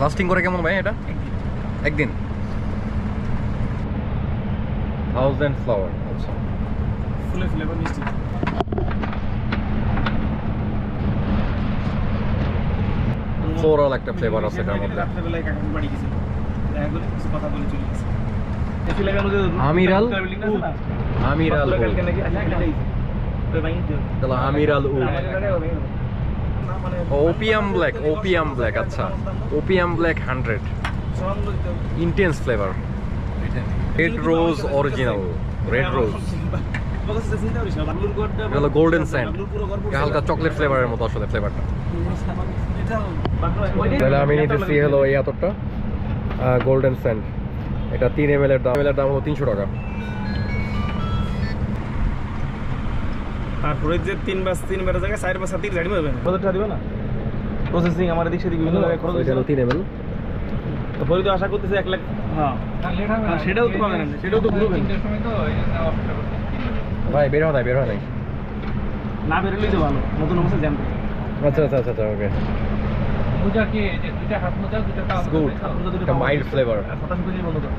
Lasting করে কেমন ভাই এটা? একদিন। থাউজেন্ড ফ্লাওয়ার আচ্ছা। ফুলে ফ্লেভার মিষ্টি। ফ্লোরাল একটা ফ্লেভার আছে এটার মধ্যে আমিরাল? আমিরাল আচ্ছা তাহলে আমিরাল uh opium black opium black আচ্ছা। Opium black hundred intense flavour red rose original red rose হলো গোল্ডেন স্যান্ড হালকা চকলেট ফ্লেভারের মতো আসলে ফ্লেভারটা তাহলে আমি নিতেছি হলো এই আতরটা গোল্ডেন স্যান্ড এটা তিন এম এর দাম। এর দাম হলো তিনশো টাকা। তারপরে যে তিন বাস তিন বারের জায়গায় চার বাস তিন গাড়ি হবে কত টাকা দিবে না? প্রসেসিং আমার এদিক সেদিক বিভিন্ন জায়গায় খরচ এটা তিন এম এল তো আশা করতেছে এক লাখ হ্যাঁ। সেটাও তো পাবেন না সেটাও তো ঘুরবেন ভাই বের হয় নাই বের হয় নাই না বেরোলেই তো ভালো নতুন অবস্থা জানবে আচ্ছা আচ্ছা আচ্ছা ওকে মোজা কি যে দুইটা হাত মোজা দুইটা পা গুড এটা মাইল্ড ফ্লেভার সাতাশ কেজি বন্ধ কর।